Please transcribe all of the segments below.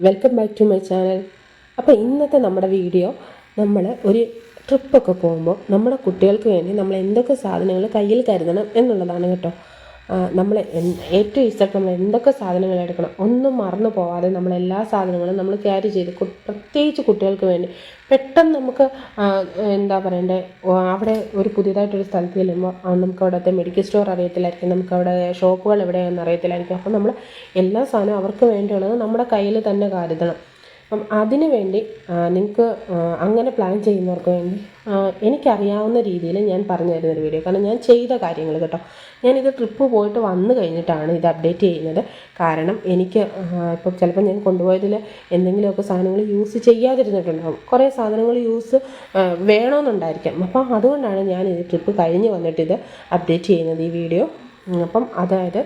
Welcome back to my channel അപ്പോൾ ഇന്നത്തെ നമ്മുടെ വീഡിയോ നമ്മൾ ഒരു ട്രിപ്പൊക്കെ പോകുമ്പോൾ നമ്മുടെ കുട്ടികൾക്ക് വേണ്ടി നമ്മൾ എന്തൊക്കെ സാധനങ്ങൾ കയ്യിൽ കരുതണം എന്നുള്ളതാണ് കേട്ടോ. നമ്മൾ ഏറ്റവും ഇഷ്ടമായിട്ട് നമ്മൾ എന്തൊക്കെ സാധനങ്ങൾ എടുക്കണം ഒന്നും മറന്നു പോവാതെ നമ്മൾ എല്ലാ സാധനങ്ങളും നമ്മൾ ക്യാരി ചെയ്ത് പ്രത്യേകിച്ച് കുട്ടികൾക്ക് വേണ്ടി. പെട്ടെന്ന് നമുക്ക് എന്താ പറയണ്ടേ അവിടെ ഒരു പുതിയതായിട്ടൊരു സ്ഥലത്ത് ചെല്ലുമ്പോൾ നമുക്ക് അവിടുത്തെ മെഡിക്കൽ സ്റ്റോർ അറിയത്തില്ലായിരിക്കും നമുക്ക് അവിടെ ഷോപ്പുകൾ എവിടെയാണെന്ന് അറിയത്തില്ലായിരിക്കും. അപ്പോൾ നമ്മൾ എല്ലാ സാധനവും അവർക്ക് വേണ്ടിയുള്ളത് നമ്മുടെ കയ്യിൽ തന്നെ കരുതണം. അപ്പം അതിനു വേണ്ടി നിങ്ങൾക്ക് അങ്ങനെ പ്ലാൻ ചെയ്യുന്നവർക്ക് വേണ്ടി എനിക്കറിയാവുന്ന രീതിയിൽ ഞാൻ പറഞ്ഞു തരുന്ന ഒരു വീഡിയോ കാരണം ഞാൻ ചെയ്ത കാര്യങ്ങൾ കേട്ടോ. ഞാനിത് ട്രിപ്പ് പോയിട്ട് വന്നു കഴിഞ്ഞിട്ടാണ് ഇത് അപ്ഡേറ്റ് ചെയ്യുന്നത്. കാരണം എനിക്ക് ഇപ്പം ചിലപ്പോൾ ഞാൻ കൊണ്ടുപോയതിൽ എന്തെങ്കിലുമൊക്കെ സാധനങ്ങൾ യൂസ് ചെയ്യാതിരുന്നിട്ടുണ്ടാകും കുറേ സാധനങ്ങൾ യൂസ് വേണമെന്നുണ്ടായിരിക്കാം. അപ്പം അതുകൊണ്ടാണ് ഞാൻ ഈ ട്രിപ്പ് കഴിഞ്ഞ് വന്നിട്ട് ഇത് അപ്ഡേറ്റ് ചെയ്യുന്നത് ഈ വീഡിയോ അപ്പം അതായത്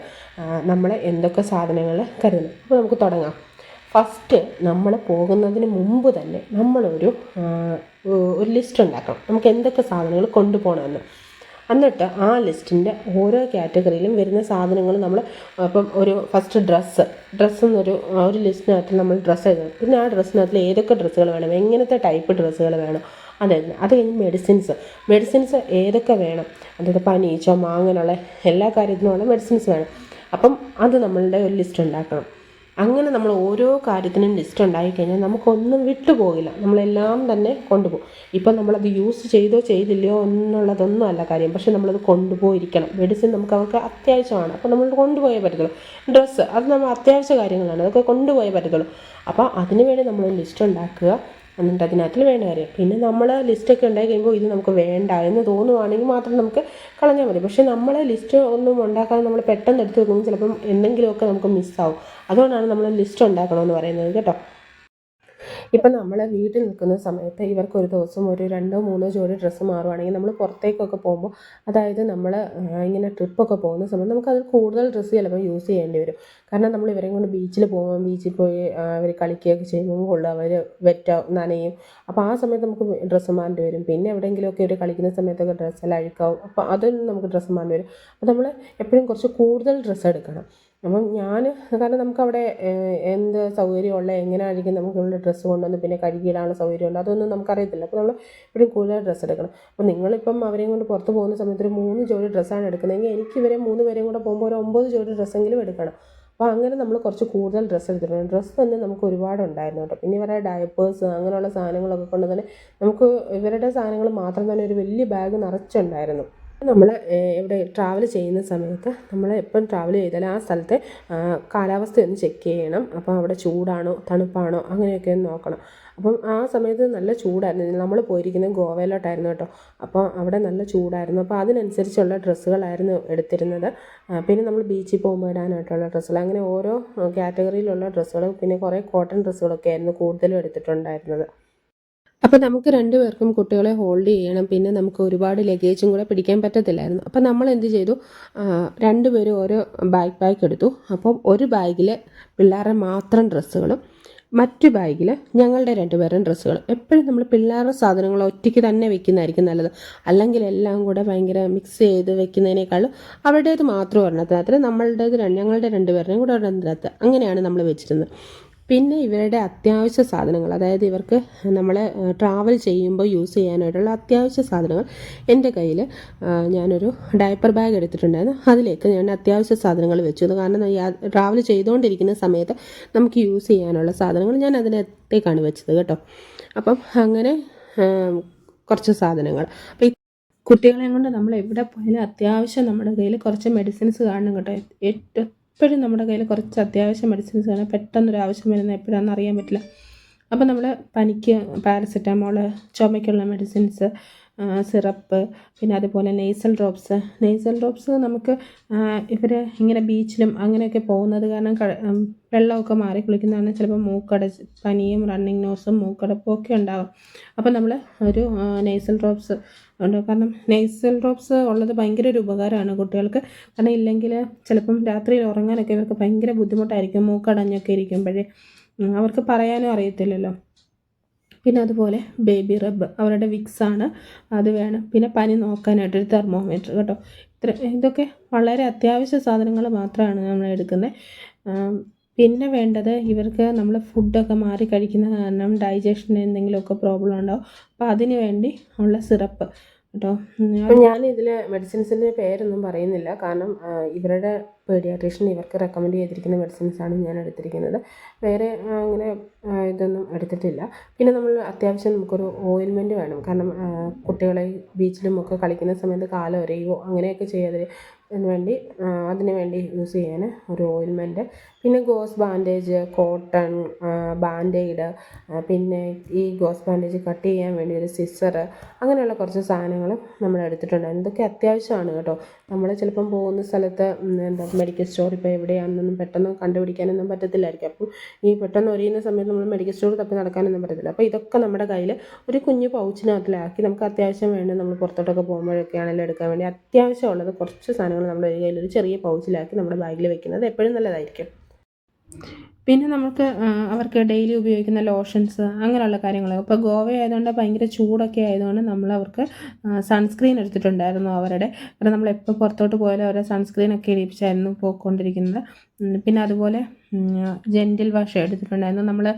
നമ്മൾ എന്തൊക്കെ സാധനങ്ങൾ കരുതണം അപ്പോൾ നമുക്ക് തുടങ്ങാം. ഫസ്റ്റ് നമ്മൾ പോകുന്നതിന് മുമ്പ് തന്നെ നമ്മളൊരു ഒരു ലിസ്റ്റ് ഉണ്ടാക്കണം. നമുക്ക് എന്തൊക്കെ സാധനങ്ങൾ കൊണ്ടുപോകണമെന്ന്. എന്നിട്ട് ആ ലിസ്റ്റിന്റെ ഓരോ കാറ്റഗറിയിലും വരുന്ന സാധനങ്ങൾ നമ്മൾ ഇപ്പം ഒരു ഫസ്റ്റ് ഡ്രസ്സ് ഡ്രസ്സ് എന്നൊരു ഒരു ലിസ്റ്റിനകത്ത് നമ്മൾ ഡ്രസ്സ് എഴുതണം. പിന്നെ ആ ഡ്രസ്സിനകത്ത് ഏതൊക്കെ ഡ്രസ്സുകൾ വേണം? എങ്ങനത്തെ ടൈപ്പ് ഡ്രസ്സുകൾ വേണം? അതായത് അത് കഴിഞ്ഞ് മെഡിസിൻസ് മെഡിസിൻസ് ഏതൊക്കെ വേണം? അതായത് പനി ചുമ അങ്ങനെയുള്ള എല്ലാ കാര്യത്തിനുമുള്ള മെഡിസിൻസ് വേണം. അപ്പം അത് നമ്മളുടെ ഒരു ലിസ്റ്റ് ഉണ്ടാക്കണം. അങ്ങനെ നമ്മൾ ഓരോ കാര്യത്തിനും ലിസ്റ്റ് ഉണ്ടായി കഴിഞ്ഞാൽ നമുക്കൊന്നും വിട്ടുപോകില്ല നമ്മളെല്ലാം തന്നെ കൊണ്ടുപോകും. ഇപ്പം നമ്മളത് യൂസ് ചെയ്തോ ചെയ്തില്ലയോ എന്നുള്ളതൊന്നും അല്ല കാര്യം. പക്ഷെ നമ്മളത് കൊണ്ടുപോയിരിക്കണം. മെഡിസിൻ നമുക്ക് അവർക്ക് അത്യാവശ്യമാണ്. അപ്പോൾ നമ്മൾ കൊണ്ടുപോയേ പറ്റത്തുള്ളൂ. ഡ്രസ്സ് അത് നമ്മൾ അത്യാവശ്യ കാര്യങ്ങളാണ്. അതൊക്കെ കൊണ്ടുപോയേ പറ്റത്തുള്ളൂ. അപ്പോൾ അതിനുവേണ്ടി നമ്മൾ ലിസ്റ്റ് ഉണ്ടാക്കുക. എന്നിട്ട് അതിനകത്തിൽ വേണ്ട കാര്യം. പിന്നെ നമ്മൾ ലിസ്റ്റൊക്കെ ഉണ്ടായി കഴിയുമ്പോൾ ഇത് നമുക്ക് വേണ്ട എന്ന് തോന്നുവാണെങ്കിൽ മാത്രം നമുക്ക് കളഞ്ഞാൽ മതി. പക്ഷേ നമ്മൾ ലിസ്റ്റ് ഒന്നും ഉണ്ടാക്കാതെ നമ്മൾ പെട്ടെന്ന് എടുത്ത് വെക്കുമ്പോൾ ചിലപ്പം എന്തെങ്കിലുമൊക്കെ നമുക്ക് മിസ്സാവും അതുകൊണ്ടാണ് നമ്മൾ ലിസ്റ്റ് ഉണ്ടാക്കണമെന്ന് പറയുന്നത് കേട്ടോ. ഇപ്പം നമ്മൾ വീട്ടിൽ നിൽക്കുന്ന സമയത്ത് ഇവർക്ക് ഒരു ദിവസം ഒരു രണ്ടോ മൂന്നോ ജോഡി ഡ്രസ്സ് മാറുവാണെങ്കിൽ നമ്മൾ പുറത്തേക്കൊക്കെ പോകുമ്പോൾ അതായത് നമ്മൾ ഇങ്ങനെ ട്രിപ്പൊക്കെ പോകുന്ന സമയത്ത് നമുക്കതിൽ കൂടുതൽ ഡ്രസ്സ് ചിലപ്പോൾ യൂസ് ചെയ്യേണ്ടി വരും. കാരണം നമ്മൾ ഇവരെയും കൊണ്ട് ബീച്ചിൽ പോകുമ്പോൾ ബീച്ചിൽ പോയി അവർ കളിക്കുകയൊക്കെ ചെയ്യുമ്പോൾ കൊള്ളും അവർ വെറ്റ നനയും. അപ്പോൾ ആ സമയത്ത് നമുക്ക് ഡ്രസ്സ് മാറേണ്ടി വരും. പിന്നെ എവിടെയെങ്കിലുമൊക്കെ ഒരു കളിക്കുന്ന സമയത്തൊക്കെ ഡ്രസ്സെല്ലാം അഴുക്കാവും. അപ്പോൾ അതൊന്നും നമുക്ക് ഡ്രസ്സ് മാറേണ്ടി വരും. അപ്പോൾ നമ്മൾ എപ്പോഴും കുറച്ച് കൂടുതൽ ഡ്രസ്സ് എടുക്കണം. അപ്പം ഞാൻ കാരണം നമുക്കവിടെ എന്ത് സൗകര്യമുള്ള എങ്ങനെയായിരിക്കും നമുക്കുള്ള ഡ്രസ്സ് കൊണ്ടുവന്ന് പിന്നെ കഴുകിയിടാനുള്ള സൗകര്യമുണ്ട് അതൊന്നും നമുക്കറിയത്തില്ല. അപ്പോൾ നമ്മൾ ഇവിടെ കൂടുതൽ ഡ്രസ്സ് എടുക്കണം. അപ്പോൾ നിങ്ങളിപ്പം അവരെയും കൊണ്ട് പുറത്ത് പോകുന്ന സമയത്ത് ഒരു മൂന്ന് ജോഡി ഡ്രസ്സാണ് എടുക്കുന്നതെങ്കിൽ എനിക്ക് ഇവരെ മൂന്ന് പേരെയും കൂടെ പോകുമ്പോൾ ഒരു ഒമ്പത് ജോഡി ഡ്രസ്സെങ്കിലും എടുക്കണം. അപ്പോൾ അങ്ങനെ നമ്മൾ കുറച്ച് കൂടുതൽ ഡ്രസ്സ് എടുത്തിട്ടുണ്ട്. ഡ്രസ്സ് തന്നെ നമുക്ക് ഒരുപാട് ഉണ്ടായിരുന്നു കേട്ടോ. പിന്നെ ഇവരുടെ ഡയപ്പേഴ്സ് അങ്ങനെയുള്ള സാധനങ്ങളൊക്കെ കൊണ്ട് തന്നെ നമുക്ക് ഇവരുടെ സാധനങ്ങൾ മാത്രം തന്നെ ഒരു വലിയ ബാഗ് നിറച്ചുണ്ടായിരുന്നു. നമ്മൾ ഇവിടെ ട്രാവൽ ചെയ്യുന്ന സമയത്ത് നമ്മൾ എപ്പം ട്രാവൽ ചെയ്താലും ആ സ്ഥലത്തെ കാലാവസ്ഥ ഒന്ന് ചെക്ക് ചെയ്യണം. അപ്പോൾ അവിടെ ചൂടാണോ തണുപ്പാണോ അങ്ങനെയൊക്കെ ഒന്ന് നോക്കണം. അപ്പം ആ സമയത്ത് നല്ല ചൂടായിരുന്നു. നമ്മൾ പോയിരിക്കുന്നത് ഗോവയിലോട്ടായിരുന്നു കേട്ടോ. അപ്പോൾ അവിടെ നല്ല ചൂടായിരുന്നു. അപ്പോൾ അതിനനുസരിച്ചുള്ള ഡ്രസ്സുകളായിരുന്നു എടുത്തിരുന്നത്. പിന്നെ നമ്മൾ ബീച്ചിൽ പോകുമ്പോൾ ഇടാനായിട്ടുള്ള ഡ്രസ്സുകൾ. അങ്ങനെ ഓരോ കാറ്റഗറിയിലുള്ള ഡ്രസ്സുകൾ പിന്നെ കുറേ കോട്ടൺ ഡ്രസ്സുകളൊക്കെ ആയിരുന്നു കൂടുതലും എടുത്തിട്ടുണ്ടായിരുന്നത്. അപ്പോൾ നമുക്ക് രണ്ടുപേർക്കും കുട്ടികളെ ഹോൾഡ് ചെയ്യണം. പിന്നെ നമുക്ക് ഒരുപാട് ലഗേജും കൂടെ പിടിക്കാൻ പറ്റത്തില്ലായിരുന്നു. അപ്പോൾ നമ്മൾ എന്ത് ചെയ്തു? രണ്ടുപേരും ഓരോ ബാഗ് ബാഗ് എടുത്തു. അപ്പോൾ ഒരു ബാഗിൽ പിള്ളേരുടെ മാത്രം ഡ്രസ്സുകളും മറ്റു ബാഗിൽ ഞങ്ങളുടെ രണ്ടുപേരും ഡ്രസ്സുകളും. എപ്പോഴും നമ്മൾ പിള്ളേരുടെ സാധനങ്ങൾ ഒറ്റയ്ക്ക് തന്നെ വെക്കുന്നതായിരിക്കും നല്ലത്. അല്ലെങ്കിൽ എല്ലാം കൂടെ ഭയങ്കര മിക്സ് ചെയ്ത് വെക്കുന്നതിനേക്കാളും അവരുടേത് മാത്രം ഒരെണ്ണത്തിനകത്ത് നമ്മളുടേത് ഞങ്ങളുടെ രണ്ടുപേരുടെയും കൂടെ ഒരെണ്ണത്തിനകത്ത് അങ്ങനെയാണ് നമ്മൾ വെച്ചിരുന്നത്. പിന്നെ ഇവരുടെ അത്യാവശ്യ സാധനങ്ങൾ അതായത് ഇവർക്ക് നമ്മൾ ട്രാവൽ ചെയ്യുമ്പോൾ യൂസ് ചെയ്യാനായിട്ടുള്ള അത്യാവശ്യ സാധനങ്ങൾ. എന്റെ കയ്യിൽ ഞാനൊരു ഡയപ്പർ ബാഗ് എടുത്തിട്ടുണ്ടായിരുന്നു. അതിലേക്ക് ഞാൻ അത്യാവശ്യ സാധനങ്ങൾ വെച്ചു. കാരണം ട്രാവൽ ചെയ്തുകൊണ്ടിരിക്കുന്ന സമയത്ത് നമുക്ക് യൂസ് ചെയ്യാനുള്ള സാധനങ്ങൾ ഞാൻ അതിനകത്തേക്കാണ് വെച്ചത് കേട്ടോ. അപ്പം അങ്ങനെ കുറച്ച് സാധനങ്ങൾ. അപ്പോൾ ഈ കുട്ടികളെയും കൊണ്ട് നമ്മൾ എവിടെ പോയാലും അത്യാവശ്യം നമ്മുടെ കയ്യിൽ കുറച്ച് മെഡിസിൻസ് കാണണം കേട്ടോ. ഏറ്റവും എപ്പോഴും നമ്മുടെ കയ്യിൽ കുറച്ച് അത്യാവശ്യം മെഡിസിൻസ് വേണം. പെട്ടെന്നൊരു ആവശ്യം വരുന്ന എപ്പോഴാണെന്ന് അറിയാൻ പറ്റില്ല. അപ്പോൾ നമ്മൾ പനിക്ക് പാരസെറ്റമോൾ ചുമയ്ക്കുള്ള മെഡിസിൻസ് സിറപ്പ് പിന്നെ അതുപോലെ നെയ്സൽ ഡ്രോപ്സ് നെയ്സൽ ഡ്രോപ്സ് നമുക്ക് ഇവർ ഇങ്ങനെ ബീച്ചിലും അങ്ങനെയൊക്കെ പോകുന്നത് കാരണം വെള്ളമൊക്കെ മാറി കുളിക്കുന്നതാണ് ചിലപ്പോൾ മൂക്കട പനിയും റണ്ണിങ് നോസും മൂക്കടപ്പും ഒക്കെ ഉണ്ടാകും അപ്പോൾ നമ്മൾ ഒരു നെയ്സൽ ഡ്രോപ്സ് ഉണ്ട്. കാരണം നെയ്സൽ ഡ്രോപ്സ് ഉള്ളത് ഭയങ്കര ഒരു ഉപകാരമാണ് കുട്ടികൾക്ക്. കാരണം ഇല്ലെങ്കിൽ ചിലപ്പം രാത്രിയിൽ ഉറങ്ങാനൊക്കെ ഇവർക്ക് ഭയങ്കര ബുദ്ധിമുട്ടായിരിക്കും. മൂക്കടഞ്ഞൊക്കെ ഇരിക്കുമ്പോഴേ. അവർക്ക് പറയാനും അറിയത്തില്ലല്ലോ. പിന്നെ അതുപോലെ ബേബി റബ്ബ് അവരുടെ വിക്സാണ് അത് വേണം. പിന്നെ പനി നോക്കാനായിട്ട് ഒരു തെർമോമീറ്റർ കേട്ടോ. ഇത്ര ഇതൊക്കെ വളരെ അത്യാവശ്യ സാധനങ്ങൾ മാത്രമാണ് നമ്മൾ എടുക്കുന്നത്. പിന്നെ വേണ്ടത് ഇവർക്ക് നമ്മൾ ഫുഡൊക്കെ മാറി കഴിക്കുന്ന കാരണം ഡൈജഷന് എന്തെങ്കിലുമൊക്കെ പ്രോബ്ലം ഉണ്ടോ അപ്പോൾ അതിന് വേണ്ടി ഉള്ള സിറപ്പ് കേട്ടോ. ഞാൻ ഇതിലെ മെഡിസിൻസിന്റെ പേരൊന്നും പറയുന്നില്ല. കാരണം ഇവരുടെ പേഡിയാട്രീഷ്യൻ ഇവർക്ക് റെക്കമെൻഡ് ചെയ്തിരിക്കുന്ന മെഡിസിൻസാണ് ഞാൻ എടുത്തിരിക്കുന്നത്. വേറെ അങ്ങനെ ഇതൊന്നും എടുത്തിട്ടില്ല. പിന്നെ നമ്മൾ അത്യാവശ്യം നമുക്കൊരു ഓയിൽമെന്റ് വേണം. കാരണം കുട്ടികളെ ബീച്ചിലും ഒക്കെ കളിക്കുന്ന സമയത്ത് കാലം ഒരയുകയോ അങ്ങനെയൊക്കെ ചെയ്യാതെ വേണ്ടി അതിന് വേണ്ടി യൂസ് ചെയ്യാൻ ഒരു ഓയിൽമെന്റ് പിന്നെ ഗോസ് ബാൻഡേജ് കോട്ടൺ ബാൻഡേഡ് പിന്നെ ഈ ഗോസ് ബാൻഡേജ് കട്ട് ചെയ്യാൻ വേണ്ടി ഒരു സിസർ അങ്ങനെയുള്ള കുറച്ച് സാധനങ്ങൾ നമ്മൾ എടുത്തിട്ടുണ്ട്. ഇതൊക്കെ അത്യാവശ്യമാണ് കേട്ടോ. നമ്മൾ ചിലപ്പം പോകുന്ന സ്ഥലത്ത് എന്താ മെഡിക്കൽ സ്റ്റോർ ഇപ്പോൾ എവിടെയാണെന്നൊന്നും പെട്ടെന്ന് കണ്ടുപിടിക്കാനൊന്നും പറ്റത്തില്ലായിരിക്കും. അപ്പം ഈ പെട്ടെന്ന് ഒരിയുന്ന സമയത്ത് നമ്മൾ മെഡിക്കൽ സ്റ്റോർ തപ്പി നടക്കാനൊന്നും പറ്റത്തില്ല. അപ്പോൾ ഇതൊക്കെ നമ്മുടെ കയ്യിൽ ഒരു കുഞ്ഞു പൗച്ചിനകത്തിലാക്കി നമുക്ക് അത്യാവശ്യം വേണ്ടി നമ്മൾ പുറത്തോട്ടൊക്കെ പോകുമ്പോഴൊക്കെ ആണെങ്കിലും എടുക്കാൻ വേണ്ടി അത്യാവശ്യമുള്ളത് കുറച്ച് സാധനങ്ങൾ കയ്യിൽ ഒരു ചെറിയ പൗച്ചിലാക്കി നമ്മുടെ ബാഗിൽ വെക്കുന്നത് എപ്പോഴും നല്ലതായിരിക്കും. പിന്നെ നമുക്ക് അവർക്ക് ഡെയിലി ഉപയോഗിക്കുന്ന ലോഷൻസ് അങ്ങനെയുള്ള കാര്യങ്ങൾ ഇപ്പോൾ ഗോവ ആയതുകൊണ്ട് ഭയങ്കര ചൂടൊക്കെ ആയതുകൊണ്ട് നമ്മൾ അവർക്ക് സൺസ്ക്രീൻ എടുത്തിട്ടുണ്ടായിരുന്നു അവരുടെ. കാരണം നമ്മൾ എപ്പോൾ പുറത്തോട്ട് പോയാലും അവരെ സൺസ്ക്രീനൊക്കെ ഇടിപ്പിച്ചായിരുന്നു പോയിക്കൊണ്ടിരിക്കുന്നത്. പിന്നെ അതുപോലെ ജെന്റിൽ വാഷ് എടുത്തിട്ടുണ്ടായിരുന്നു. നമ്മൾ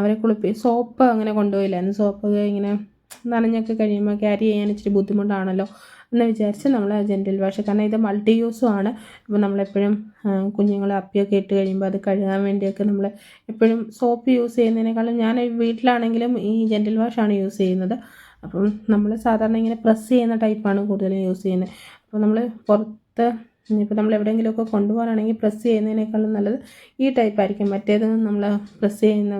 അവരെ കുളിപ്പി സോപ്പ് അങ്ങനെ കൊണ്ടുപോയില്ലായിരുന്നു. സോപ്പ് ഇങ്ങനെ നനഞ്ഞൊക്കെ കഴിയുമ്പോൾ ക്യാരി ചെയ്യാൻ ഇച്ചിരി ബുദ്ധിമുട്ടാണല്ലോ. എന്ന് വിചാരിച്ച് നമ്മൾ ജെന്റിൽ വാഷ് കാരണം ഇത് മൾട്ടി യൂസും ആണ്. ഇപ്പോൾ നമ്മളെപ്പോഴും കുഞ്ഞുങ്ങളെ അപ്പിയൊക്കെ ഇട്ട് കഴിയുമ്പോൾ അത് കഴുകാൻ വേണ്ടിയൊക്കെ നമ്മൾ എപ്പോഴും സോപ്പ് യൂസ് ചെയ്യുന്നതിനേക്കാളും ഞാൻ വീട്ടിലാണെങ്കിലും ഈ ജെന്റിൽ വാഷാണ് യൂസ് ചെയ്യുന്നത്. അപ്പം നമ്മൾ സാധാരണ ഇങ്ങനെ പ്രസ് ചെയ്യുന്ന ടൈപ്പാണ് കൂടുതലും യൂസ് ചെയ്യുന്നത്. അപ്പോൾ നമ്മൾ പുറത്ത് ഇപ്പോൾ നമ്മൾ എവിടെയെങ്കിലുമൊക്കെ കൊണ്ടുപോകാനാണെങ്കിൽ പ്രസ് ചെയ്യുന്നതിനേക്കാളും നല്ലത് ഈ ടൈപ്പ് ആയിരിക്കും. മറ്റേത് നമ്മൾ പ്രസ് ചെയ്യുന്ന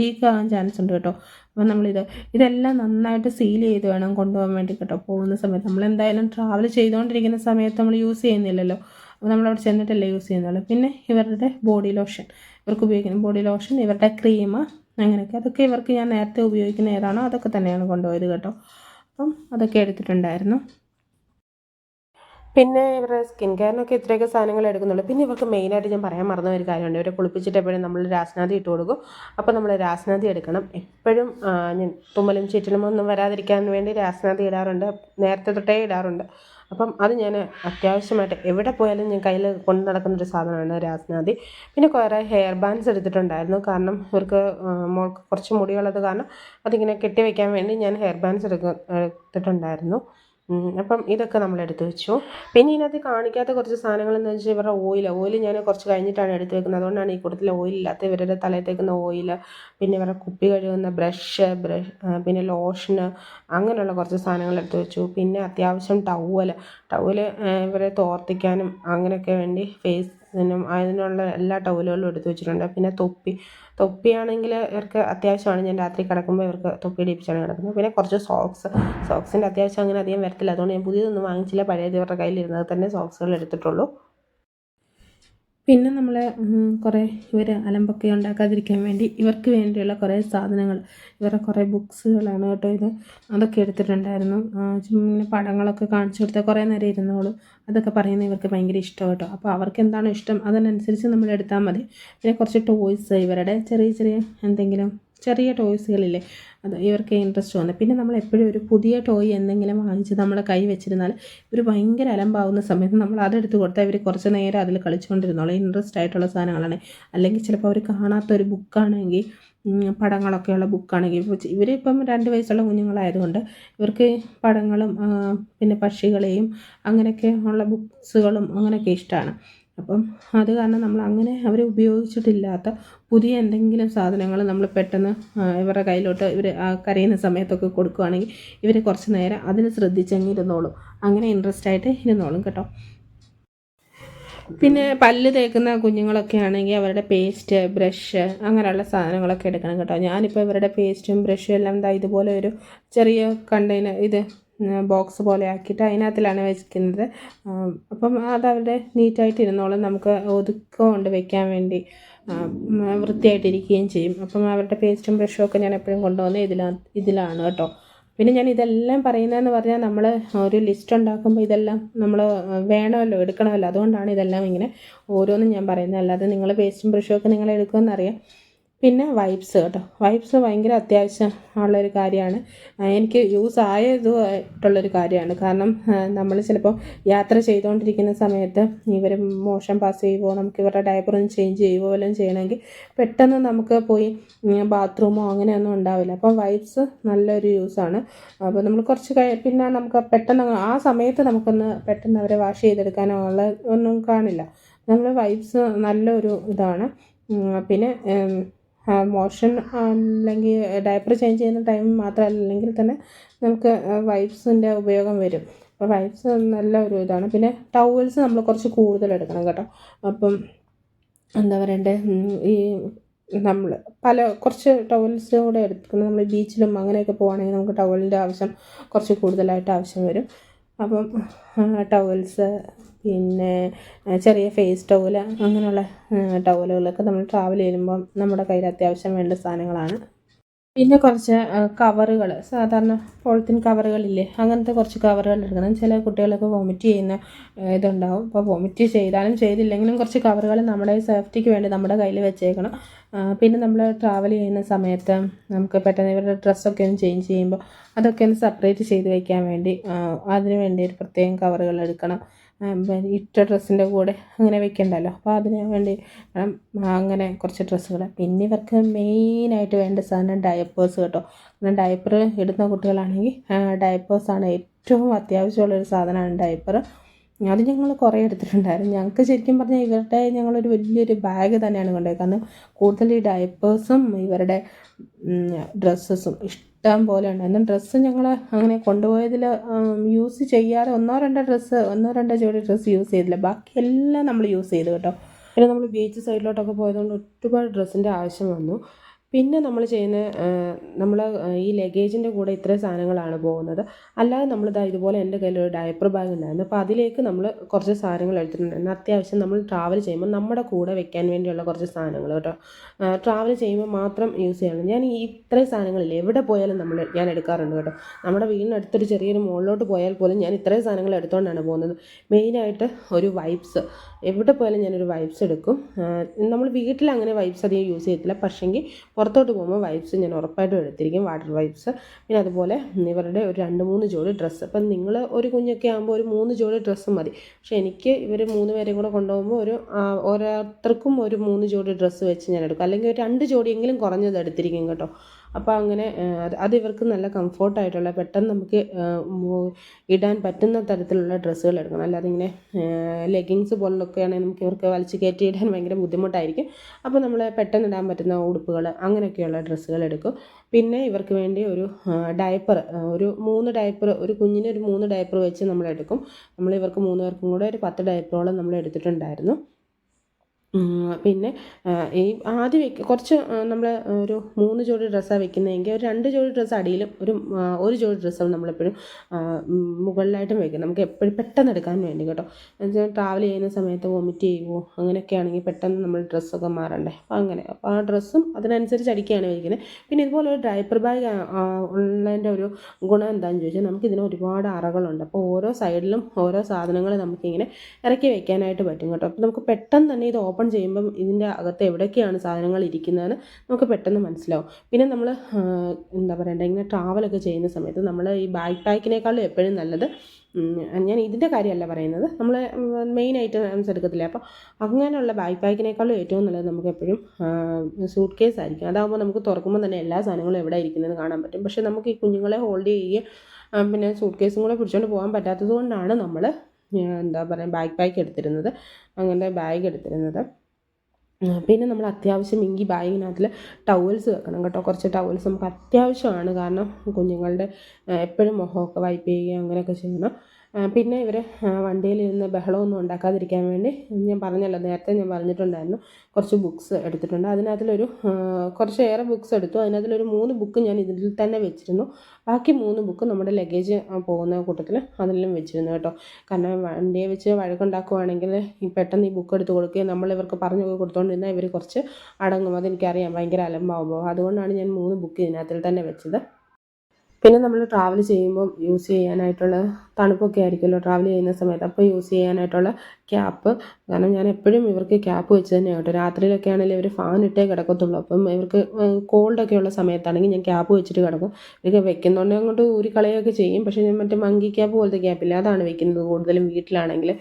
ലീക്ക് ആകാൻ ചാൻസ് ഉണ്ട് കേട്ടോ. അപ്പോൾ നമ്മളിത് ഇതെല്ലാം നന്നായിട്ട് സീൽ ചെയ്ത് വേണം കൊണ്ടുപോകാൻ വേണ്ടി കേട്ടോ പോകുന്ന സമയത്ത്. നമ്മൾ എന്തായാലും ട്രാവൽ ചെയ്തുകൊണ്ടിരിക്കുന്ന സമയത്ത് നമ്മൾ യൂസ് ചെയ്യുന്നില്ലല്ലോ. അപ്പോൾ നമ്മളവിടെ ചെന്നിട്ടല്ലേ യൂസ് ചെയ്യുന്നുള്ളൂ. പിന്നെ ഇവരുടെ ബോഡി ലോഷൻ ഇവർക്ക് ഉപയോഗിക്കുന്ന ബോഡി ലോഷൻ ഇവരുടെ ക്രീം അങ്ങനെയൊക്കെ. അതൊക്കെ ഇവർക്ക് ഞാൻ നേരത്തെ ഉപയോഗിക്കുന്ന ഏതാണോ അതൊക്കെ തന്നെയാണ് കൊണ്ടുപോയത് കേട്ടോ. അപ്പം അതൊക്കെ എടുത്തിട്ടുണ്ടായിരുന്നു. പിന്നെ ഇവരുടെ സ്കിൻ കെയറിനൊക്കെ ഇത്രയൊക്കെ സാധനങ്ങൾ എടുക്കുന്നുള്ളൂ. പിന്നെ ഇവർക്ക് മെയിനായിട്ട് ഞാൻ പറയാൻ മറന്ന ഒരു കാര്യമുണ്ട്. ഇവരെ കുളിപ്പിച്ചിട്ട് എപ്പോഴും നമ്മൾ രാസ്നാദി ഇട്ട് കൊടുക്കും. അപ്പോൾ നമ്മൾ രാസ്നാദി എടുക്കണം. എപ്പോഴും ഞാൻ തുമ്മലും ചുറ്റിലും ഒന്നും വരാതിരിക്കാൻ വേണ്ടി രാസ്നാദി ഇടാറുണ്ട്. നേരത്തെ തൊട്ടേ ഇടാറുണ്ട്. അപ്പം അത് ഞാൻ അത്യാവശ്യമായിട്ട് എവിടെ പോയാലും ഞാൻ കയ്യിൽ കൊണ്ട് നടക്കുന്ന ഒരു സാധനമാണ് രാസ്നാദി പിന്നെ കുറേ ഹെയർ ബാൻഡ്സ് എടുത്തിട്ടുണ്ടായിരുന്നു. കാരണം ഇവർക്ക് മോൾക്ക് കുറച്ച് മുടിയുള്ളത് കാരണം അതിങ്ങനെ കെട്ടി വയ്ക്കാൻ വേണ്ടി ഞാൻ ഹെയർ ബാൻഡ്സ് എടുക്ക എടുത്തിട്ടുണ്ടായിരുന്നു. അപ്പം ഇതൊക്കെ നമ്മൾ എടുത്തു വെച്ചു. പിന്നെ ഇതിനകത്ത് കാണിക്കാത്ത കുറച്ച് സാധനങ്ങൾ എന്ന് വെച്ചാൽ ഇവരുടെ ഓയിൽ ഓയിൽ ഞാൻ കുറച്ച് കഴിഞ്ഞിട്ടാണ് എടുത്തു വെക്കുന്നത്. അതുകൊണ്ടാണ് ഈ കൂട്ടത്തിൽ ഓയിൽ ഇല്ലാത്ത ഇവരുടെ തലയിൽ തേക്കുന്ന ഓയിൽ പിന്നെ ഇവരുടെ കുപ്പി കഴുകുന്ന ബ്രഷ് ബ്രഷ് പിന്നെ ലോഷന് അങ്ങനെയുള്ള കുറച്ച് സാധനങ്ങൾ എടുത്തു വെച്ചു. പിന്നെ അത്യാവശ്യം ടവൽ ടവൽ ഇവരെ തോർത്തിക്കാനും അങ്ങനെയൊക്കെ വേണ്ടി ഫേസിനും അതിനുള്ള എല്ലാ ടൗലുകളും എടുത്തു വെച്ചിട്ടുണ്ട്. പിന്നെ തൊപ്പി. തൊപ്പിയാണെങ്കിൽ ഇവർക്ക് അത്യാവശ്യമാണ്. ഞാൻ രാത്രി കിടക്കുമ്പോൾ ഇവർക്ക് തൊപ്പി ഇടിപ്പിച്ചാണ് കിടക്കുന്നത്. പിന്നെ കുറച്ച് സോക്സ്. സോക്സിന്റെ അത്യാവശ്യം അങ്ങനെ അധികം വരത്തില്ല. അതുകൊണ്ട് ഞാൻ പുതിയതൊന്നും വാങ്ങിച്ചില്ല. പഴയത് ഇവരുടെ കയ്യിലിരുന്നത് തന്നെ സോക്സുകൾ എടുത്തിട്ടുള്ളൂ. പിന്നെ നമ്മൾ കുറേ ഇവർ അലമ്പൊക്കെ ഉണ്ടാക്കാതിരിക്കാൻ വേണ്ടി ഇവർക്ക് വേണ്ടിയുള്ള കുറേ സാധനങ്ങൾ ഇവരുടെ കുറേ ബുക്സുകളാണ് കേട്ടോ ഇത്. അതൊക്കെ എടുത്തിട്ടുണ്ടായിരുന്നു. ചുമ്മാ പടങ്ങളൊക്കെ കാണിച്ചു കൊടുത്താൽ കുറേ നേരം ഇരുന്നോളും. അതൊക്കെ പറയുന്നത് ഇവർക്ക് ഭയങ്കര ഇഷ്ടം കേട്ടോ. അപ്പോൾ അവർക്ക് എന്താണോ ഇഷ്ടം? അതിനനുസരിച്ച് നമ്മൾ എടുത്താൽ മതി. പിന്നെ കുറച്ച് ടോയ്സ് ഇവരുടെ ചെറിയ ചെറിയ എന്തെങ്കിലും ചെറിയ ടോയ്സുകളില്ലേ? അത് ഇവർക്ക് ഇൻട്രസ്റ്റ് വന്നത് പിന്നെ നമ്മൾ എപ്പോഴും ഒരു പുതിയ ടോയ് എന്തെങ്കിലും വാങ്ങിച്ച് നമ്മളെ കൈ വെച്ചിരുന്നാൽ ഇവർ ഭയങ്കര അലമ്പാവുന്ന സമയത്ത് നമ്മൾ അതെടുത്ത് കൊടുത്താൽ ഇവർ കുറച്ച് നേരം അതിൽ കളിച്ചുകൊണ്ടിരുന്നോളൂ. ഇൻട്രസ്റ്റ് ആയിട്ടുള്ള സാധനങ്ങളാണ്. അല്ലെങ്കിൽ ചിലപ്പോൾ അവർ കാണാത്ത ഒരു ബുക്കാണെങ്കിൽ പടങ്ങളൊക്കെയുള്ള ബുക്കാണെങ്കിൽ ഇവരിപ്പം രണ്ട് വയസ്സുള്ള കുഞ്ഞുങ്ങളായതുകൊണ്ട് ഇവർക്ക് പടങ്ങളും പിന്നെ പക്ഷികളെയും അങ്ങനെയൊക്കെ ഉള്ള ബുക്സുകളും അങ്ങനെയൊക്കെ ഇഷ്ടമാണ്. അപ്പം അത് കാരണം നമ്മൾ അങ്ങനെ അവർ ഉപയോഗിച്ചിട്ടില്ലാത്ത പുതിയ എന്തെങ്കിലും സാധനങ്ങൾ നമ്മൾ പെട്ടെന്ന് ഇവരുടെ കയ്യിലോട്ട് ഇവർ കരയുന്ന സമയത്തൊക്കെ കൊടുക്കുകയാണെങ്കിൽ ഇവർ കുറച്ച് നേരം അതിന് ശ്രദ്ധിച്ചെങ്കിൽ ഇരുന്നോളും. അങ്ങനെ ഇൻട്രസ്റ്റ് ആയിട്ട് ഇരുന്നോളും കേട്ടോ. പിന്നെ പല്ല് തേക്കുന്ന കുഞ്ഞുങ്ങളൊക്കെ ആണെങ്കിൽ അവരുടെ പേസ്റ്റ് ബ്രഷ് അങ്ങനെയുള്ള സാധനങ്ങളൊക്കെ എടുക്കണം കേട്ടോ. ഞാനിപ്പോൾ ഇവരുടെ പേസ്റ്റും ബ്രഷും എല്ലാം എന്താ ഇതുപോലെ ഒരു ചെറിയ കണ്ടെയ്നർ ഇത് ബോക്സ് പോലെ ആക്കിയിട്ട് അതിനകത്തിലാണ് വെക്കുന്നത് അപ്പം അതവിടെ നീറ്റായിട്ട് ഇരുന്നോളും നമുക്ക് ഒതുക്കൊണ്ട് വെക്കാൻ വേണ്ടി വൃത്തിയായിട്ടിരിക്കുകയും ചെയ്യും. അപ്പം അവരുടെ പേസ്റ്റും ബ്രഷും ഒക്കെ ഞാൻ എപ്പോഴും കൊണ്ടുപോകുന്നത് ഇതിലാണ് ഇതിലാണ് കേട്ടോ. പിന്നെ ഞാൻ ഇതെല്ലാം പറയുന്നതെന്ന് പറഞ്ഞാൽ നമ്മൾ ഒരു ലിസ്റ്റ് ഉണ്ടാക്കുമ്പോൾ ഇതെല്ലാം നമ്മൾ വേണമല്ലോ എടുക്കണമല്ലോ. അതുകൊണ്ടാണ് ഇതെല്ലാം ഇങ്ങനെ ഓരോന്നും ഞാൻ പറയുന്നത്. അല്ലാതെ നിങ്ങൾ പേസ്റ്റും ബ്രഷും ഒക്കെ നിങ്ങൾ എടുക്കുമെന്നറിയാം. പിന്നെ വൈപ്സ് കേട്ടോ. വൈപ്സ് ഭയങ്കര അത്യാവശ്യം ഉള്ളൊരു കാര്യമാണ്. എനിക്ക് യൂസ് ആയതുമായിട്ടുള്ളൊരു കാര്യമാണ്. കാരണം നമ്മൾ ചിലപ്പോൾ യാത്ര ചെയ്തുകൊണ്ടിരിക്കുന്ന സമയത്ത് ഇവർ മോഷൻ പാസ് ചെയ്യുമോ നമുക്ക് ഇവരുടെ ഡയപ്പർ ഒന്ന് ചേഞ്ച് ചെയ്യുമോ വല്ലതും ചെയ്യണമെങ്കിൽ പെട്ടെന്ന് നമുക്ക് പോയി ബാത്റൂമോ അങ്ങനെയൊന്നും ഉണ്ടാവില്ല. അപ്പം വൈപ്സ് നല്ലൊരു യൂസാണ് അപ്പോൾ നമ്മൾ കുറച്ച് കഴി പിന്നെ നമുക്ക് പെട്ടെന്ന് ആ സമയത്ത് നമുക്കൊന്ന് പെട്ടെന്ന് അവരെ വാഷ് ചെയ്തെടുക്കാനോ ഉള്ള ഒന്നും കാണില്ല. നമ്മൾ വൈപ്സ് നല്ലൊരു ഇതാണ്. പിന്നെ മോഷൻ അല്ലെങ്കിൽ ഡയപ്പർ ചേഞ്ച് ചെയ്യുന്ന ടൈം മാത്രമല്ല അല്ലെങ്കിൽ തന്നെ നമുക്ക് വൈപ്സിന്റെ ഉപയോഗം വരും. അപ്പോൾ വൈപ്സ് നല്ല ഒരു ഇതാണ്. പിന്നെ ടവൽസ് നമ്മൾ കുറച്ച് കൂടുതൽ എടുക്കണം കേട്ടോ. അപ്പം എന്താ പറയണ്ടേ ഈ നമ്മൾ പല കുറച്ച് ടവൽസ് കൂടെ എടുക്കുന്നത് നമ്മൾ ബീച്ചിലും അങ്ങനെയൊക്കെ പോവുകയാണെങ്കിൽ നമുക്ക് ടവലിന്റെ ആവശ്യം കുറച്ച് കൂടുതലായിട്ട് ആവശ്യം വരും. അപ്പം ടവൽസ് പിന്നെ ചെറിയ ഫേസ് ടവൽ അങ്ങനെയുള്ള ടവലുകളൊക്കെ നമ്മൾ ട്രാവൽ ചെയ്യുമ്പം നമ്മുടെ കയ്യിൽ അത്യാവശ്യം വേണ്ട സാധനങ്ങളാണ്. പിന്നെ കുറച്ച് കവറുകൾ സാധാരണ പോളിത്തീൻ കവറുകളില്ലേ അങ്ങനത്തെ കുറച്ച് കവറുകൾ എടുക്കണം. ചില കുട്ടികളൊക്കെ വോമിറ്റ് ചെയ്യുന്ന ഇതുണ്ടാവും. അപ്പോൾ വോമിറ്റ് ചെയ്താലും ചെയ്തില്ലെങ്കിലും കുറച്ച് കവറുകൾ നമ്മുടെ സേഫ്റ്റിക്ക് വേണ്ടി നമ്മുടെ കയ്യിൽ വെച്ചേക്കണം. പിന്നെ നമ്മൾ ട്രാവൽ ചെയ്യുന്ന സമയത്ത് നമുക്ക് പെട്ടെന്ന് ഇവരുടെ ഡ്രസ്സൊക്കെ ഒന്ന് ചേഞ്ച് ചെയ്യുമ്പോൾ അതൊക്കെ ഒന്ന് സെപ്പറേറ്റ് ചെയ്ത് വയ്ക്കാൻ വേണ്ടി അതിന് വേണ്ടി ഒരു പ്രത്യേകം കവറുകൾ എടുക്കണം. ഇട്ട ഡ്രസ്സിന്റെ കൂടെ അങ്ങനെ വെക്കണ്ടല്ലോ. അപ്പോൾ അതിന് വേണ്ടി അങ്ങനെ കുറച്ച് ഡ്രസ്സുകൾ പിന്നെ ഇവർക്ക് മെയിനായിട്ട് വേണ്ട സാധനം ഡയപ്പേഴ്സ് കേട്ടോ. അങ്ങനെ ഡയപ്പർ ഇടുന്ന കുട്ടികളാണെങ്കിൽ ഡയപ്പേഴ്സാണ് ഏറ്റവും അത്യാവശ്യമുള്ളൊരു സാധനമാണ് ഡയപ്പർ അത് ഞങ്ങൾ കുറേ എടുത്തിട്ടുണ്ടായിരുന്നു. ഞങ്ങൾക്ക് ശരിക്കും പറഞ്ഞാൽ ഇവരുടെ ഞങ്ങളൊരു വലിയൊരു ബാഗ് തന്നെയാണ് കൊണ്ടുപോയത്. കാരണം കൂടുതൽ ഈ ഡയപ്പേഴ്സും ഇവരുടെ ഡ്രസ്സസും ഇഷ്ടം പോലെ ഉണ്ട് എന്നാൽ ഡ്രസ്സ് ഞങ്ങൾ അങ്ങനെ കൊണ്ടുപോയതിൽ യൂസ് ചെയ്യാതെ ഒന്നോ രണ്ടോ ഡ്രസ്സ് ഒന്നോ രണ്ടോ ജോഡി ഡ്രസ്സ് യൂസ് ചെയ്തില്ല. ബാക്കി എല്ലാം നമ്മൾ യൂസ് ചെയ്തു കേട്ടോ. പിന്നെ നമ്മൾ ബീച്ച് സൈഡിലോട്ടൊക്കെ പോയതുകൊണ്ട് ഒരുപാട് ഡ്രസ്സിന്റെ ആവശ്യം വന്നു. പിന്നെ നമ്മൾ ചെയ്യുന്ന നമ്മൾ ഈ ലഗേജിന്റെ കൂടെ ഇത്ര സാധനങ്ങളാണ് പോകുന്നത്. അല്ലാതെ നമ്മൾ ഇതാ ഇതുപോലെ എന്റെ കയ്യിലൊരു ഡയപ്പർ ബാഗ് ഉണ്ടായിരുന്നു. അപ്പോൾ അതിലേക്ക് നമ്മൾ കുറച്ച് സാധനങ്ങൾ എടുത്തിട്ടുണ്ടായിരുന്നു അത്യാവശ്യം നമ്മൾ ട്രാവൽ ചെയ്യുമ്പോൾ നമ്മുടെ കൂടെ വെക്കാൻ വേണ്ടിയുള്ള കുറച്ച് സാധനങ്ങൾ കേട്ടോ. ട്രാവൽ ചെയ്യുമ്പോൾ മാത്രം യൂസ് ചെയ്യണം. ഞാൻ ഈ ഇത്രയും സാധനങ്ങളില്ല എവിടെ പോയാലും നമ്മൾ ഞാൻ എടുക്കാറുണ്ട് കേട്ടോ. നമ്മുടെ വീടിനടുത്തൊരു ചെറിയൊരു മുകളിലോട്ട് പോയാൽ പോലും ഞാൻ ഇത്രയും സാധനങ്ങൾ എടുത്തുകൊണ്ടാണ് പോകുന്നത്. മെയിനായിട്ട് ഒരു വൈപ്സ് എവിടെ പോയാലും ഞാനൊരു വൈപ്സ് എടുക്കും. നമ്മൾ വീട്ടിൽ അങ്ങനെ വൈപ്സ് അധികം യൂസ് ചെയ്യത്തില്ല. പക്ഷേങ്കിൽ പുറത്തോട്ട് പോകുമ്പോൾ വൈപ്സ് ഞാൻ ഉറപ്പായിട്ടും എടുത്തിരിക്കും വാട്ടർ വൈപ്സ് പിന്നെ അതുപോലെ ഇവരുടെ ഒരു രണ്ട് മൂന്ന് ജോഡി ഡ്രസ്സ് അപ്പം നിങ്ങൾ ഒരു കുഞ്ഞൊക്കെ ആകുമ്പോൾ ഒരു മൂന്ന് ജോഡി ഡ്രസ്സ് മതി. പക്ഷെ എനിക്ക് ഇവർ മൂന്ന് പേരെയും കൂടെ കൊണ്ടുപോകുമ്പോൾ ഒരു ഓരോരുത്തർക്കും ഒരു മൂന്ന് ജോഡി ഡ്രസ്സ് വെച്ച് ഞാൻ എടുക്കും. അല്ലെങ്കിൽ ഒരു രണ്ട് ജോഡിയെങ്കിലും കുറഞ്ഞത് എടുത്തിരിക്കും കേട്ടോ. അപ്പോൾ അങ്ങനെ അത് ഇവർക്ക് നല്ല കംഫോർട്ടായിട്ടുള്ള പെട്ടെന്ന് നമുക്ക് ഇടാൻ പറ്റുന്ന തരത്തിലുള്ള ഡ്രസ്സുകൾ എടുക്കണം. അല്ലാതെ ഇങ്ങനെ ലെഗിങ്സ് പോലുള്ളൊക്കെ ആണെങ്കിൽ നമുക്ക് ഇവർക്ക് വലിച്ചു കയറ്റി ഇടാൻ ഭയങ്കര ബുദ്ധിമുട്ടായിരിക്കും. അപ്പോൾ നമ്മൾ പെട്ടെന്ന് ഇടാൻ പറ്റുന്ന ഉടുപ്പുകൾ അങ്ങനെയൊക്കെയുള്ള ഡ്രസ്സുകൾ എടുക്കും. പിന്നെ ഇവർക്ക് വേണ്ടി ഒരു ഡയപ്പർ ഒരു മൂന്ന് ഡയപ്പർ ഒരു കുഞ്ഞിന് ഒരു മൂന്ന് ഡയപ്പർ വെച്ച് നമ്മൾ എടുക്കും നമ്മൾ ഇവർക്ക് മൂന്ന് പേർക്കും കൂടെ ഒരു പത്ത് ഡയപ്പറോളം നമ്മൾ എടുത്തിട്ടുണ്ടായിരുന്നു. പിന്നെ ഈ ആദ്യം വെക്ക കുറച്ച് നമ്മൾ ഒരു മൂന്ന് ജോഡി ഡ്രസ്സാണ് വെക്കുന്നതെങ്കിൽ ഒരു രണ്ട് ജോഡി ഡ്രസ്സ് അടിയിലും ഒരു ഒരു ജോഡി ഡ്രസ്സും നമ്മളെപ്പോഴും മുകളിലായിട്ടും വെക്കും നമുക്ക് എപ്പോഴും പെട്ടെന്ന് എടുക്കാൻ വേണ്ടി കേട്ടോ. എന്നുവെച്ചാൽ ട്രാവൽ ചെയ്യുന്ന സമയത്ത് വൊമിറ്റ് ചെയ്യുമോ അങ്ങനെയൊക്കെ ആണെങ്കിൽ പെട്ടെന്ന് നമ്മൾ ഡ്രസ്സൊക്കെ മാറണ്ടേ. അപ്പോൾ അങ്ങനെ. അപ്പോൾ ആ ഡ്രസ്സും അതിനനുസരിച്ച് അടിക്കുകയാണ് വയ്ക്കുന്നത് പിന്നെ ഇതുപോലെ ഒരു ഡ്രൈപ്പർ ബാഗ് ഉള്ളതിന്റെ ഒരു ഗുണം എന്താണെന്ന് ചോദിച്ചാൽ നമുക്ക് ഇതിന് ഒരുപാട് അറകളുണ്ട്. അപ്പോൾ ഓരോ സൈഡിലും ഓരോ സാധനങ്ങൾ നമുക്കിങ്ങനെ ഇറക്കി വെക്കാനായിട്ട് പറ്റും കേട്ടോ. അപ്പോൾ നമുക്ക് പെട്ടെന്ന് തന്നെ ഇത് ഓപ്പൺ ചെയ്യുമ്പം ഇതിന്റെ അകത്ത് എവിടെയൊക്കെയാണ് സാധനങ്ങൾ ഇരിക്കുന്നതെന്ന് നമുക്ക് പെട്ടെന്ന് മനസ്സിലാവും. പിന്നെ നമ്മൾ എന്താ പറയണ്ടേ ഇങ്ങനെ ട്രാവലൊക്കെ ചെയ്യുന്ന സമയത്ത് നമ്മൾ ഈ ബാഗ് പാക്കിനേക്കാളും എപ്പോഴും നല്ലത് ഞാൻ ഇതിന്റെ കാര്യമല്ല പറയുന്നത്. നമ്മൾ മെയിൻ ഐറ്റംസ് എടുക്കത്തില്ല? അപ്പോൾ അങ്ങനെയുള്ള ബാഗ് പാക്കിനേക്കാളും ഏറ്റവും നല്ലത് നമുക്ക് എപ്പോഴും സൂട്ട് കേസ് ആയിരിക്കും. അതാകുമ്പോൾ നമുക്ക് തുറക്കുമ്പോൾ തന്നെ എല്ലാ സാധനങ്ങളും എവിടെ ഇരിക്കുന്നതെന്ന് കാണാൻ പറ്റും. പക്ഷേ നമുക്ക് ഈ കുഞ്ഞുങ്ങളെ ഹോൾഡ് ചെയ്യുകയും പിന്നെ സൂട്ട് കേസും കൂടെ പിടിച്ചുകൊണ്ട് പോകാൻ പറ്റാത്തത് കൊണ്ടാണ് നമ്മൾ എന്താ പറയുക ബാഗ് പാക്ക് എടുത്തിരുന്നത്. അങ്ങനത്തെ ബാഗ് എടുത്തിരുന്നത്. പിന്നെ നമ്മൾ അത്യാവശ്യം ഈ ബാഗിനകത്തിൽ ടവൽസ് വെക്കണം കേട്ടോ. കുറച്ച് ടവൽസ് നമുക്ക് അത്യാവശ്യമാണ്. കാരണം കുഞ്ഞുങ്ങളുടെ എപ്പോഴും മുഖമൊക്കെ വൈപ്പ് ചെയ്യുക അങ്ങനെയൊക്കെ ചെയ്യണം. പിന്നെ ഇവർ വണ്ടിയിലിരുന്ന് ബഹളമൊന്നും ഉണ്ടാക്കാതിരിക്കാൻ വേണ്ടി ഞാൻ പറഞ്ഞല്ലോ നേരത്തെ ഞാൻ പറഞ്ഞിട്ടുണ്ടായിരുന്നു കുറച്ച് ബുക്ക്സ് എടുത്തിട്ടുണ്ട്. അതിനകത്തിലൊരു കുറച്ചേറെ ബുക്ക്സ് എടുത്തു. അതിനകത്തിലൊരു മൂന്ന് ബുക്ക് ഞാൻ ഇതിൽ തന്നെ വെച്ചിരുന്നു. ബാക്കി മൂന്ന് ബുക്ക് നമ്മുടെ ലഗേജ് പോകുന്ന കൂട്ടത്തിൽ അതിലും വെച്ചിരുന്നു കേട്ടോ. കാരണം വണ്ടിയെ വെച്ച് വഴക്കുണ്ടാക്കുവാണെങ്കിൽ ഈ പെട്ടെന്ന് ഈ ബുക്ക് എടുത്ത് കൊടുക്കുകയും നമ്മൾ ഇവർക്ക് പറഞ്ഞു കൊടുത്തുകൊണ്ടിരുന്നാൽ ഇവർ കുറച്ച് അടങ്ങും. അതെനിക്കറിയാം ഭയങ്കര അലമ്പാവുമ്പോൾ. അതുകൊണ്ടാണ് ഞാൻ മൂന്ന് ബുക്ക് ഇതിനകത്തിൽ തന്നെ വെച്ചത്. പിന്നെ നമ്മൾ ട്രാവൽ ചെയ്യുമ്പം യൂസ് ചെയ്യാനായിട്ടുള്ള തണുപ്പൊക്കെ ആയിരിക്കുമല്ലോ ട്രാവൽ ചെയ്യുന്ന സമയത്ത്. അപ്പോൾ യൂസ് ചെയ്യാനായിട്ടുള്ള ക്യാപ്പ് കാരണം ഞാൻ എപ്പോഴും ഇവർക്ക് ക്യാപ്പ് വെച്ച് തന്നെ കേട്ടോ. രാത്രിയിലൊക്കെ ആണെങ്കിൽ ഇവർ ഫാൻ ഇട്ടേ കിടക്കത്തുള്ളൂ. അപ്പം ഇവർക്ക് കോൾഡൊക്കെ ഉള്ള സമയത്താണെങ്കിൽ ഞാൻ ക്യാപ്പ് വെച്ചിട്ട് കിടക്കും. ഇതൊക്കെ വെക്കുന്നതുകൊണ്ട് അങ്ങോട്ട് ഊരി കളയുകയൊക്കെ ചെയ്യും. പക്ഷേ ഞാൻ മറ്റേ മങ്കി ക്യാപ്പ് പോലത്തെ ക്യാപ്പില്ല അതാണ് വെക്കുന്നത് കൂടുതലും വീട്ടിലാണെങ്കിൽ.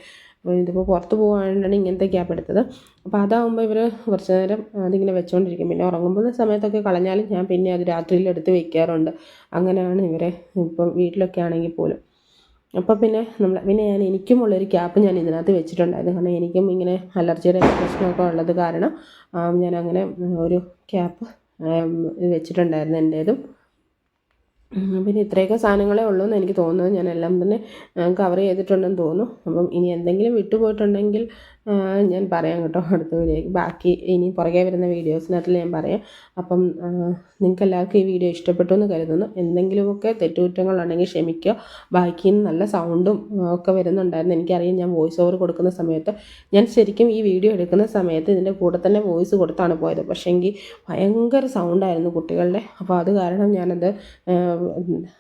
ഇതിപ്പോൾ പുറത്ത് പോകാനാണ് ഇങ്ങനത്തെ ക്യാപ്പ് എടുത്തത്. അപ്പോൾ അതാകുമ്പോൾ ഇവർ കുറച്ച് നേരം അതിങ്ങനെ വെച്ചുകൊണ്ടിരിക്കും പിന്നെ ഉറങ്ങുമ്പോൾ സമയത്തൊക്കെ കളഞ്ഞാലും ഞാൻ പിന്നെ അത് രാത്രിയിൽ എടുത്ത് വെക്കാറുണ്ട്. അങ്ങനെയാണ് ഇവരെ ഇപ്പം വീട്ടിലൊക്കെ ആണെങ്കിൽ പോലും. അപ്പോൾ പിന്നെ നമ്മൾ പിന്നെ ഞാൻ എനിക്കുമുള്ളൊരു ക്യാപ്പ് ഞാൻ ഇതിനകത്ത് വെച്ചിട്ടുണ്ടായിരുന്നു. കാരണം എനിക്കും ഇങ്ങനെ അലർജിയുടെ പ്രശ്നമൊക്കെ ഉള്ളത് കാരണം ഞാൻ അങ്ങനെ ഒരു ക്യാപ്പ് വെച്ചിട്ടുണ്ടായിരുന്നു എന്റേതും. പിന്നെ ഇത്രയൊക്കെ സാധനങ്ങളേ ഉള്ളൂ എന്ന് എനിക്ക് തോന്നുന്നത് ഞാൻ എല്ലാം തന്നെ കവർ ചെയ്തിട്ടുണ്ടെന്ന് തോന്നുന്നു. അപ്പം ഇനി എന്തെങ്കിലും വിട്ടുപോയിട്ടുണ്ടെങ്കിൽ ഞാൻ പറയാം കേട്ടോ അടുത്ത വീഡിയോയ്ക്ക്. ബാക്കി ഇനി പുറകെ വരുന്ന വീഡിയോസിനകത്തിൽ ഞാൻ പറയാം. അപ്പം നിങ്ങൾക്ക് എല്ലാവർക്കും ഈ വീഡിയോ ഇഷ്ടപ്പെട്ടു എന്ന് കരുതുന്നു. എന്തെങ്കിലുമൊക്കെ തെറ്റുകുറ്റങ്ങളുണ്ടെങ്കിൽ ക്ഷമിക്കുക. ബാക്കി നല്ല സൗണ്ടും ഒക്കെ വരുന്നുണ്ടായിരുന്നു. എനിക്കറിയാം ഞാൻ വോയിസ് ഓവർ കൊടുക്കുന്ന സമയത്ത് ഞാൻ ശരിക്കും ഈ വീഡിയോ എടുക്കുന്ന സമയത്ത് ഇതിന്റെ കൂടെ തന്നെ വോയിസ് കൊടുത്താണ് പോയത്. പക്ഷേങ്കിൽ ഭയങ്കര സൗണ്ടായിരുന്നു കുട്ടികളുടെ. അപ്പോൾ അത് കാരണം ഞാനത്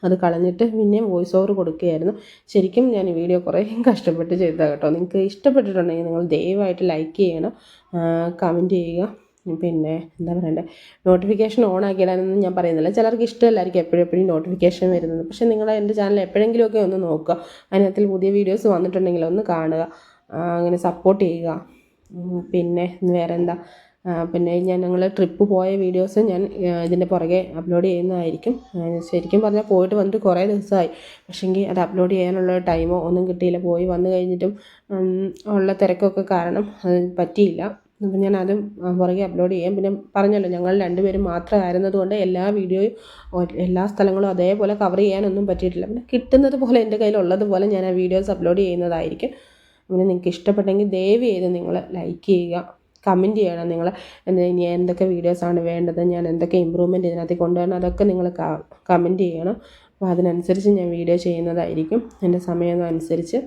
അത് കളഞ്ഞിട്ട് പിന്നെയും വോയിസ് ഓവർ കൊടുക്കുകയായിരുന്നു. ശരിക്കും ഞാൻ ഈ വീഡിയോ കുറേ കഷ്ടപ്പെട്ട് ചെയ്തതാണ് കേട്ടോ. നിങ്ങൾക്ക് ഇഷ്ടപ്പെട്ടിട്ടുണ്ടെങ്കിൽ നിങ്ങൾ ദയവായിട്ട് ലൈക്ക് ചെയ്യണം. കമന്റ് ചെയ്യുക. പിന്നെ എന്താ പറയണ്ടേ? നോട്ടിഫിക്കേഷൻ ഓൺ ആക്കിയിടാനൊന്നും ഞാൻ പറയുന്നില്ല. ചിലർക്ക് ഇഷ്ടമല്ലായിരിക്കും എപ്പോഴെപ്പോഴും എപ്പോഴും നോട്ടിഫിക്കേഷൻ വരുന്നത്. പക്ഷേ നിങ്ങൾ എന്റെ ചാനൽ എപ്പോഴെങ്കിലുമൊക്കെ ഒന്ന് നോക്കുക. അതിനകത്തിൽ പുതിയ വീഡിയോസ് വന്നിട്ടുണ്ടെങ്കിൽ ഒന്ന് കാണുക. അങ്ങനെ സപ്പോർട്ട് ചെയ്യുക. പിന്നെ വേറെ എന്താ പിന്നെ ഞാൻ ഞങ്ങൾ ട്രിപ്പ് പോയ വീഡിയോസ് ഞാൻ ഇതിന്റെ പുറകെ അപ്ലോഡ് ചെയ്യുന്നതായിരിക്കും. ശരിക്കും പറഞ്ഞാൽ പോയിട്ട് വന്നിട്ട് കുറേ ദിവസമായി. പക്ഷേങ്കിൽ അത് അപ്ലോഡ് ചെയ്യാനുള്ള ടൈമോ ഒന്നും കിട്ടിയില്ല. പോയി വന്നു കഴിഞ്ഞിട്ടും ഉള്ള തിരക്കൊക്കെ കാരണം അത് പറ്റിയില്ല. അപ്പം ഞാൻ അതും പുറകെ അപ്ലോഡ് ചെയ്യാം. പിന്നെ പറഞ്ഞല്ലോ ഞങ്ങൾ രണ്ടുപേരും മാത്രമായിരുന്നതുകൊണ്ട് എല്ലാ വീഡിയോയും എല്ലാ സ്ഥലങ്ങളും അതേപോലെ കവർ ചെയ്യാനൊന്നും പറ്റിയിട്ടില്ല. പിന്നെ കിട്ടുന്നത് പോലെ എന്റെ കയ്യിലുള്ളതുപോലെ ഞാൻ ആ വീഡിയോസ് അപ്ലോഡ് ചെയ്യുന്നതായിരിക്കും. പിന്നെ നിങ്ങൾക്ക് ഇഷ്ടപ്പെട്ടെങ്കിൽ ദയവ് ചെയ്ത് നിങ്ങൾ ലൈക്ക് ചെയ്യുക. കമന്റ് ചെയ്യണം. നിങ്ങൾ ഇനി എന്തൊക്കെ വീഡിയോസാണ് വേണ്ടത് ഞാൻ എന്തൊക്കെ ഇമ്പ്രൂവ്മെന്റ് ഇതിനകത്ത് കൊണ്ടുവരണം അതൊക്കെ നിങ്ങൾ കമന്റ് ചെയ്യണം. അപ്പോൾ അതിനനുസരിച്ച് ഞാൻ വീഡിയോ ചെയ്യുന്നതായിരിക്കും. എന്റെ സമയം അനുസരിച്ച്.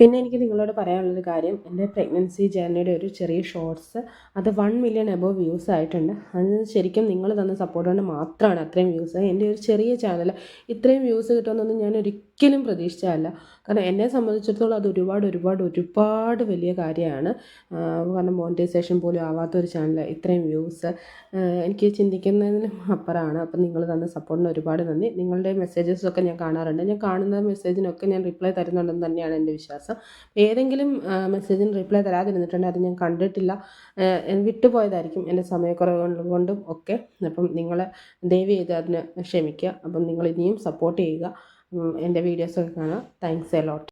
പിന്നെ എനിക്ക് നിങ്ങളോട് പറയാനുള്ളൊരു കാര്യം. എന്റെ പ്രഗ്നൻസി ജേർണിയുടെ ഒരു ചെറിയ ഷോർട്സ് അത് വൺ മില്യൺ എബോവ് വ്യൂസ് ആയിട്ടുണ്ട്. അത് ശരിക്കും നിങ്ങൾ തന്ന സപ്പോർട്ട് കൊണ്ട് മാത്രമാണ് അത്രയും വ്യൂസ് എന്റെ ഒരു ചെറിയ ചാനൽ ഇത്രയും വ്യൂസ് കിട്ടുമെന്നൊന്നും ഞാൻ ഒരിക്കലും പ്രതീക്ഷിച്ചതല്ല. കാരണം എന്നെ സംബന്ധിച്ചിടത്തോളം അത് ഒരുപാട് ഒരുപാട് ഒരുപാട് വലിയ കാര്യമാണ്. കാരണം മോണിറ്റൈസേഷൻ പോലും ആവാത്തൊരു ചാനൽ ഇത്രയും വ്യൂസ് എനിക്ക് ചിന്തിക്കുന്നതിനും അപ്പുറമാണ്. അപ്പം നിങ്ങൾ തന്ന സപ്പോർട്ടിന് ഒരുപാട് നന്ദി. നിങ്ങളുടെ മെസ്സേജസൊക്കെ ഞാൻ കാണാറുണ്ട്. ഞാൻ കാണുന്ന മെസ്സേജിനൊക്കെ ഞാൻ റിപ്ലൈ തരുന്നുണ്ടെന്ന് തന്നെയാണ് എന്റെ വിശ്വാസം. ഏതെങ്കിലും മെസ്സേജിന് റിപ്ലൈ തരാതിരുന്നിട്ടുണ്ടെങ്കിൽ അത് ഞാൻ കണ്ടിട്ടില്ല. വിട്ടുപോയതായിരിക്കും എന്റെ സമയക്കുറവ് കൊണ്ടും ഒക്കെ. അപ്പം നിങ്ങൾ ദയവ് ചെയ്ത് അതിന് ക്ഷമിക്കുക. അപ്പം നിങ്ങൾ ഇനിയും സപ്പോർട്ട് ചെയ്യുക. എന്റെ വീഡിയോസൊക്കെ കാണുക താങ്ക്സ് എ ലോട്ട്